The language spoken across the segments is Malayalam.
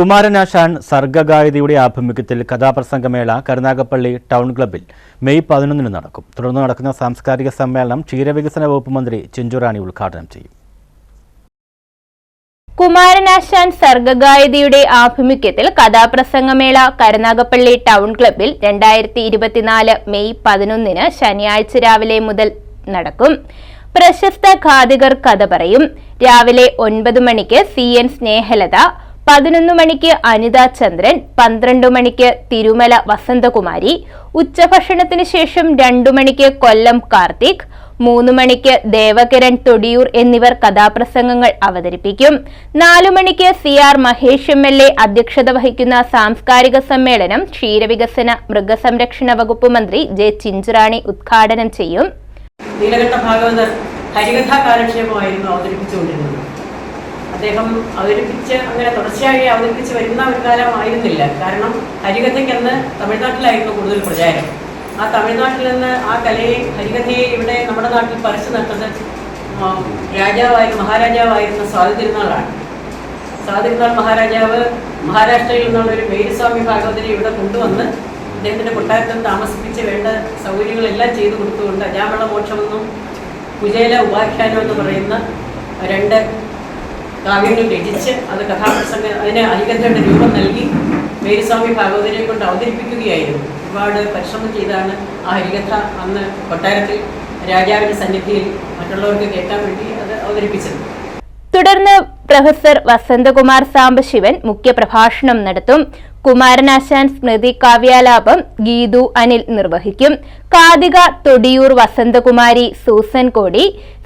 കുമാരനാശാൻ സർഗഗായതിയുടെ ആഭിമുഖ്യത്തിൽ കഥാപ്രസംഗമേള കരുനാഗപ്പള്ളി ടൗൺ ക്ലബ്ബിൽ മെയ് പതിനൊന്നിന് നടക്കും. തുടർന്ന് നടക്കുന്ന സാംസ്കാരിക സമ്മേളനം ക്ഷീരവികസന വകുപ്പ് മന്ത്രി ചിഞ്ചുറാണി ഉദ്ഘാടനം ചെയ്യും. കുമാരനാശാൻ സർഗഗായതിയുടെ ആഭിമുഖ്യത്തിൽ കഥാപ്രസംഗമേള കരുനാഗപ്പള്ളി ടൗൺ ക്ലബ്ബിൽ രണ്ടായിരത്തി ഇരുപത്തിനാല് മെയ് പതിനൊന്നിന് ശനിയാഴ്ച രാവിലെ മുതൽ നടക്കും. പ്രശസ്ത ഖാദികർ കഥ പറയും. രാവിലെ ഒൻപത് മണിക്ക് സി എൻ സ്നേഹലത പതിനൊന്ന് മണിക്ക് അനിത ചന്ദ്രൻ പന്ത്രണ്ട് മണിക്ക് തിരുമല വസന്തകുമാരി ഉച്ചഭക്ഷണത്തിന് ശേഷം രണ്ടു മണിക്ക് കൊല്ലം കാർത്തിക് മൂന്ന് മണിക്ക് ദേവകിരൺ തൊടിയൂർ എന്നിവർ കഥാപ്രസംഗങ്ങൾ അവതരിപ്പിക്കും. നാലു മണിക്ക് C R Mahesh M L A അധ്യക്ഷത വഹിക്കുന്ന സാംസ്കാരിക സമ്മേളനം ക്ഷീരവികസന മൃഗസംരക്ഷണ വകുപ്പ് മന്ത്രി ജെ ചിഞ്ചുറാണി ഉദ്ഘാടനം ചെയ്യും. നീലകണ്ഠ ഭാഗവതർ ഹരികഥാ കാലക്ഷേപമായിരുന്നു അവതരിപ്പിച്ചുകൊണ്ടിരുന്നത്. അദ്ദേഹം അവതരിപ്പിച്ച് അങ്ങനെ തുടർച്ചയായി അവതരിപ്പിച്ച് വരുന്ന ഒരു കാലമായിരുന്നില്ല കാരണം ഹരികഥയ്ക്ക് അന്ന് തമിഴ്നാട്ടിലായിരുന്നു കൂടുതൽ പ്രചാരം. ആ തമിഴ്നാട്ടിൽ നിന്ന് ആ കലയെ ഹരികഥയെ ഇവിടെ നമ്മുടെ നാട്ടിൽ പറിച്ചു നട്ടത് രാജാവായി രാജാവായ മഹാരാജാവായിരുന്ന സ്വാതിരുന്നാളാണ് തിരുനാളാണ്. സ്വാതി തിരുനാൾ മഹാരാജാവ് മഹാരാഷ്ട്രയിൽ നിന്നുള്ള ഒരു മേരുസ്വാമി ഭാഗവതരെ ഇവിടെ കൊണ്ടുവന്ന് അദ്ദേഹത്തിന്റെ കൊട്ടാരത്തിൽ താമസിപ്പിച്ച് വേണ്ട സൗകര്യങ്ങളെല്ലാം ചെയ്തു കൊടുത്തുകൊണ്ട് അജാമള മോക്ഷമെന്നും കുചേല ഉപാഖ്യാനം എന്ന് പറയുന്ന രണ്ട് കാവ്യങ്ങൾ രചിച്ച് അത് കഥാപ്രസംഗ അതിന് അരികന്ധയുടെ രൂപം നൽകി മേരുസ്വാമി ഭാഗവതരെ കൊണ്ട് അവതരിപ്പിക്കുകയായിരുന്നു. ഒരുപാട് പരിശ്രമം ചെയ്താണ് ആ ഹരികഥ അന്ന് കൊട്ടാരത്തിൽ രാജാവിന്റെ സന്നിധിയിൽ മറ്റുള്ളവർക്ക് കേൾക്കാൻ വേണ്ടി അത് അവതരിപ്പിച്ചത്. തുടർന്ന് പ്രൊഫസർ വസന്തകുമാർ സാംബശിവൻ മുഖ്യപ്രഭാഷണം നടത്തും. കുമാരനാശാൻ സ്മൃതി കാവ്യാലാപം ഗീതു അനിൽ നിർവഹിക്കും. കാതിക തൊടിയൂർ വസന്തകുമാരി സൂസൻ കോടി.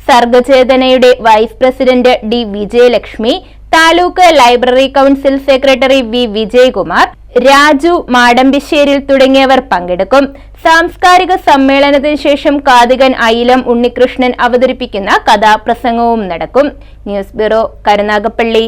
സർഗചേതനയുടെ vice president D Vijayalakshmi. Taluk library council secretary V Vijayakumar. Raju Madampisseril തുടങ്ങിയവർ പങ്കെടുക്കും. സാംസ്കാരിക സമ്മേളനത്തിന് ശേഷം കാതികൻ അയിലം ഉണ്ണികൃഷ്ണൻ അവതരിപ്പിക്കുന്ന കഥാപ്രസംഗവും നടക്കും. News bureau Karunagappally.